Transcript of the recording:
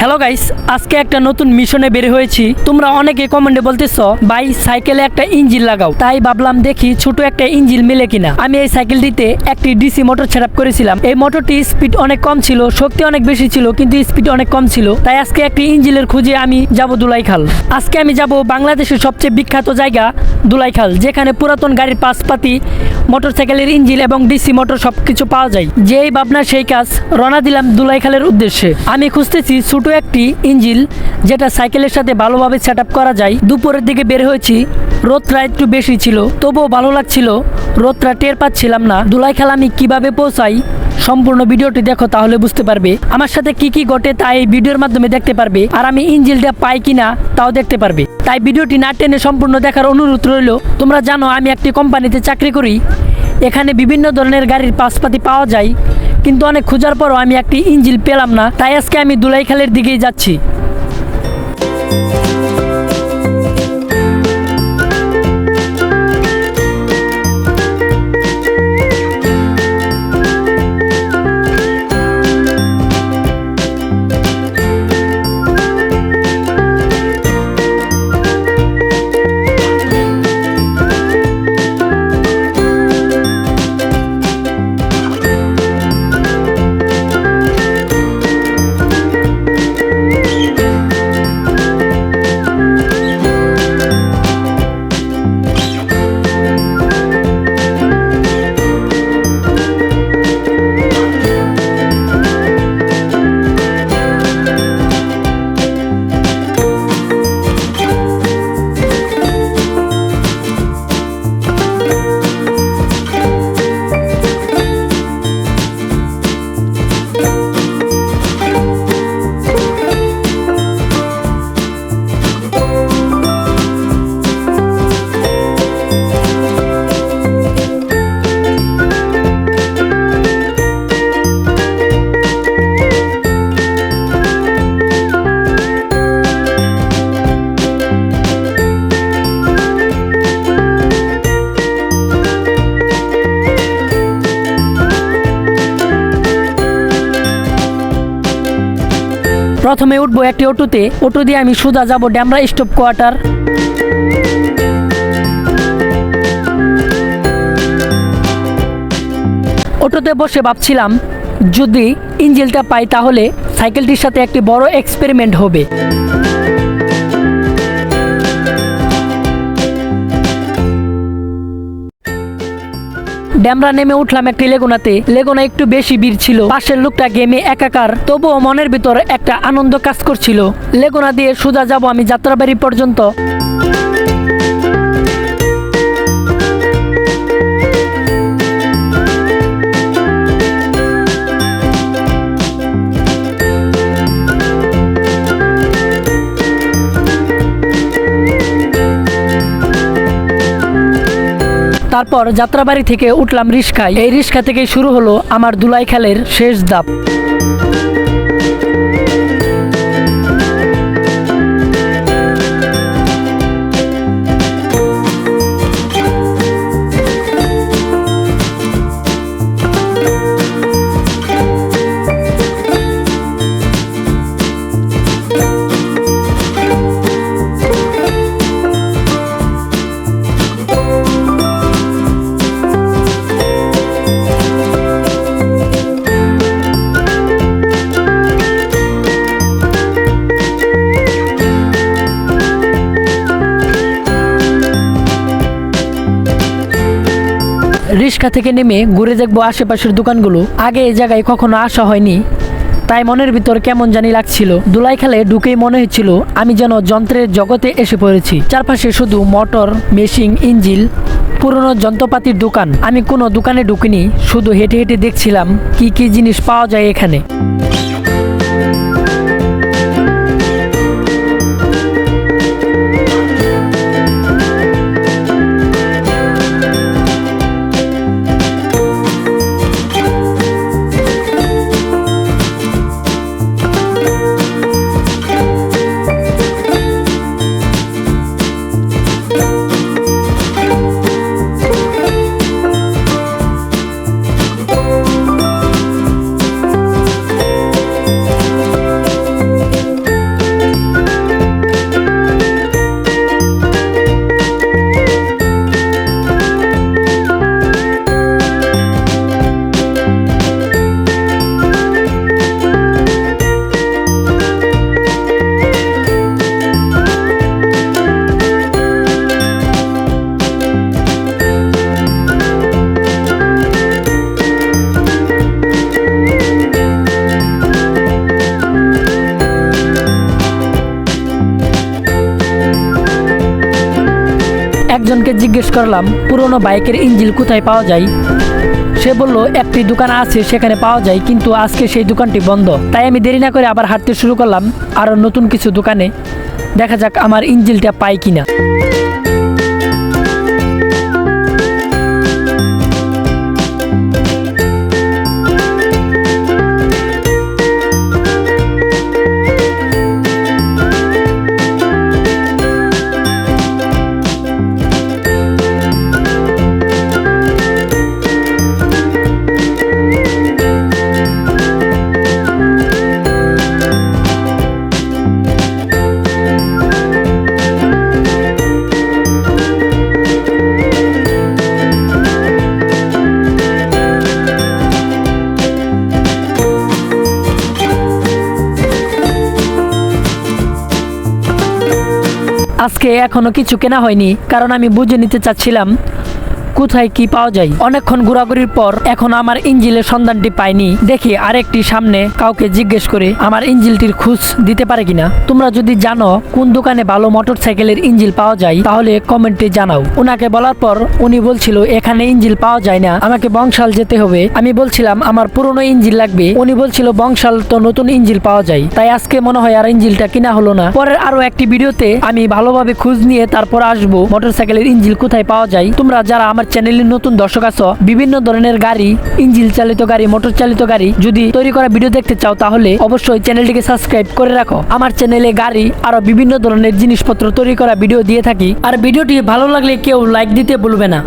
Hello guys আজকে একটা নতুন মিশনে বের হয়েছি। তোমরা অনেকে কমেন্টে বলতেছ, ভাই, সাইকেলে একটা ইঞ্জিন লাগাও। তাই ভাবলাম দেখি ছোট একটা ইঞ্জিন মিলে কিনা। আমি এই সাইকেলটিতে একটি ডিসি মোটর সেটআপ করেছিলাম। এই মোটরটি স্পিড অনেক কম ছিল, শক্তি অনেক বেশি ছিল, কিন্তু স্পিড অনেক কম ছিল। তাই আজকে একটি ইঞ্জিনের খুঁজে আমি যাব দুলাইখাল। আজকে আমি যাব বাংলাদেশের সবচেয়ে বিখ্যাত জায়গা দুলাইখাল, যেখানে পুরাতন গাড়ির পাশপাতি মোটরসাইকেলের ইঞ্জিন এবং ডিসি মোটর সব কিছু পাওয়া যায়। যেই ভাবনা, সেই কাজ রওনা দিলাম দুলাইখালের উদ্দেশ্যে। আমি খুঁজতেছি ছোট একটি ইঞ্জিল যেটা সাইকেলের সাথে ভালোভাবে সেট করা যায়। দুপুরের দিকে বের হয়েছি, রোদটা একটু বেশি ছিল, তবুও ভালো লাগছিল। রোদটা টের পাচ্ছিলাম না। দুলাইখাল আমি কীভাবে পৌঁছাই সম্পূর্ণ ভিডিওটি দেখো তাহলে বুঝতে পারবে আমার সাথে কি কি ঘটে তা এই ভিডিওর মাধ্যমে দেখতে পারবে আর আমি ইঞ্জিনটা পাই কিনা তাও দেখতে পারবে। তাই ভিডিওটি না টেনে সম্পূর্ণ দেখার অনুরোধ রইল, তোমরা জানো আমি একটি কোম্পানিতে চাকরি করি। এখানে বিভিন্ন ধরনের গাড়ির পাশপাতি পাওয়া যায়, কিন্তু অনেক খোঁজার পরও আমি একটি ইঞ্জিল পেলাম না, তাই আজকে আমি দুলাইখালের দিকেই যাচ্ছি। প্রথমে উঠবো একটি অটোতে। অটো দিয়ে আমি সোজা যাব ড্যামরা স্টপ কোয়ার্টার। অটোতে বসে ভাবছিলাম, যদি ইঞ্জিলটা পাই তাহলে সাইকেলটির সাথে একটি বড় এক্সপেরিমেন্ট হবে। ড্যামরা নেমে উঠলাম একটি লেগুনাতে। লেগুনা একটু বেশি ভিড় ছিল। পাশের লোকটা গেমে একাকার, তবুও মনের ভিতর একটা আনন্দ কাজ করছিল। লেগুনা দিয়ে সোজা যাব আমি যাত্রাবাড়ি পর্যন্ত। তারপর যাত্রাবাড়ি থেকে উঠলাম রিস্কায় এই রিস্কা থেকে শুরু হলো আমার দুলাই খেলের শেষ ধাপ। রিক্সা থেকে নেমে ঘুরে দেখব আশেপাশের দোকানগুলো। আগে এই জায়গায় কখনো আসা হয়নি। তাই মনের ভিতর কেমন জানি লাগছিল। দুলাই খেলে ঢুকেই মনে হচ্ছিল, আমি যেন যন্ত্রের জগতে এসে পড়েছি। চারপাশে শুধু মোটর, মেশিন ইঞ্জিল পুরনো যন্ত্রপাতির দোকান। আমি কোনো দোকানে ঢুকিনি, শুধু হেঁটে হেঁটে দেখছিলাম কি কি জিনিস পাওয়া যায় এখানে। একজনকে জিজ্ঞেস করলাম, পুরনো বাইকের ইঞ্জিল কোথায় পাওয়া যায়? সে বলল, একটি দোকান আছে, সেখানে পাওয়া যায়, কিন্তু আজকে সেই দোকানটি বন্ধ। তাই আমি দেরি না করে আবার হাঁটতে শুরু করলাম, আরও নতুন কিছু দোকানে। দেখা যাক আমার ইঞ্জিলটা পাই কিনা। আজকে এখনও কিছু কেনা হয়নি কারণ আমি বুঝে নিতে চাচ্ছিলাম। কোথায় কি পাওয়া যায়? অনেকক্ষণ ঘোরাঘুরির পর এখন আমার ইঞ্জিলের সন্ধানটি পাইনি। দেখি আরেকটি সামনে কাউকে জিজ্ঞেস করে আমার ইঞ্জিলটির খোঁজ দিতে পারে কিনা। তোমরা যদি জানো কোন দোকানে ভালো মোটর সাইকেলের ইঞ্জিল পাওয়া যায়, তাহলে কমেন্টে জানাও। ওনাকে বলার পর উনি বলছিল, এখানে ইঞ্জিল পাওয়া যায় না, আমাকে বংশাল যেতে হবে। আমি বলছিলাম, আমার পুরনো ইঞ্জিল লাগবে। উনি বলছিল, বংশাল তো নতুন ইঞ্জিল পাওয়া যায়, তাই আজকে মনে হয় আর ইঞ্জিলটা কিনা হলো না। পরের আরও একটি ভিডিওতে আমি ভালোভাবে খোঁজ নিয়ে তারপর আসব মোটর সাইকেলের ইঞ্জিল কোথায় পাওয়া যায়? তোমরা যারা আমার চ্যানেলের নতুন দর্শক আছো, বিভিন্ন ধরনের গাড়ি, ইঞ্জিন চালিত গাড়ি, মোটর চালিত গাড়ি যদি তৈরি করা ভিডিও দেখতে চাও তাহলে অবশ্যই চ্যানেলটিকে সাবস্ক্রাইব করে রাখো। আমার চ্যানেলে গাড়ি, আরও বিভিন্ন ধরনের জিনিসপত্র তৈরি করা ভিডিও দিয়ে থাকি। আর ভিডিওটি ভালো লাগলে কেউ লাইক দিতে ভুলবে না।